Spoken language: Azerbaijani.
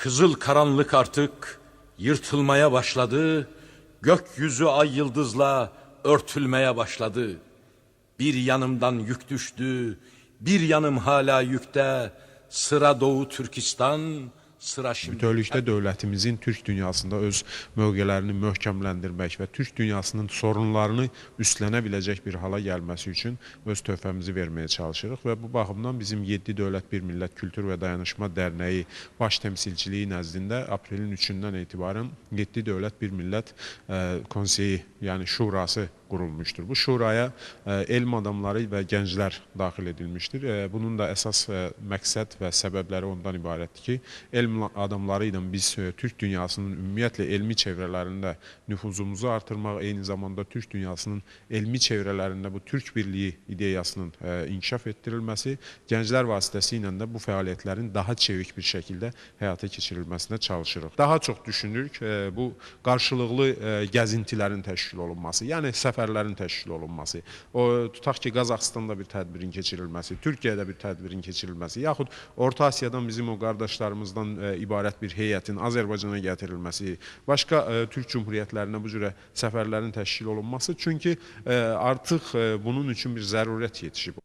Kızıl karanlık artık yırtılmaya başladı. Gökyüzü ay yıldızla örtülmeye başladı. Bir yanımdan yük düştü, bir yanım hala yükte. Sıra Doğu Türkistan, sıra şimdi... Bütövlükdə dövlətimizin Türk dünyasında öz mövqelərini möhkəmləndirmək və Türk dünyasının sorunlarını üstlənə biləcək bir hala gəlməsi üçün öz töhfəmizi verməyə çalışırıq və bu baxımdan bizim 7 dövlət bir millət kültür və dayanışma dərnəyi baş təmsilçiliyi nəzdində aprelin 3-dən etibarən 7 dövlət bir millət ə, konseyi, yəni şurası qurulmuşdur. Bu şuraya ə, elm adamları və gənclər daxil edilmişdir. Ə, Bunun da əsas ə, məqsəd və səbəbləri ondan ibarətdir ki, elm adamları ilə biz Türk dünyasının ümumiyyətlə elmi çevrələrində nüfuzumuzu artırmaq, eyni zamanda Türk dünyasının elmi çevrələrində bu Türk birliyi ideyasının inkişaf etdirilməsi, gənclər vasitəsilə də bu fəaliyyətlərin daha çevik bir şəkildə həyata keçirilməsinə çalışırıq. Daha çox düşünürük bu qarşılıqlı gəzintilərin təşkil olunması, yəni səfərlərin təşkil olunması, o tutaq ki, Qazaxıstanda bir tədbirin keçirilməsi, Türkiyədə bir tədbirin keçirilməsi, yaxud Orta Asiyadan bizim o qardaşlarımızdan ə, ibarət bir heyətin Azərbaycana gətirilməsi, başqa ə, Türk cümhuriyyətlərinə bu cürə səfərlərin təşkil olunması, çünki ə, artıq ə, bunun üçün bir zərurət yetişib.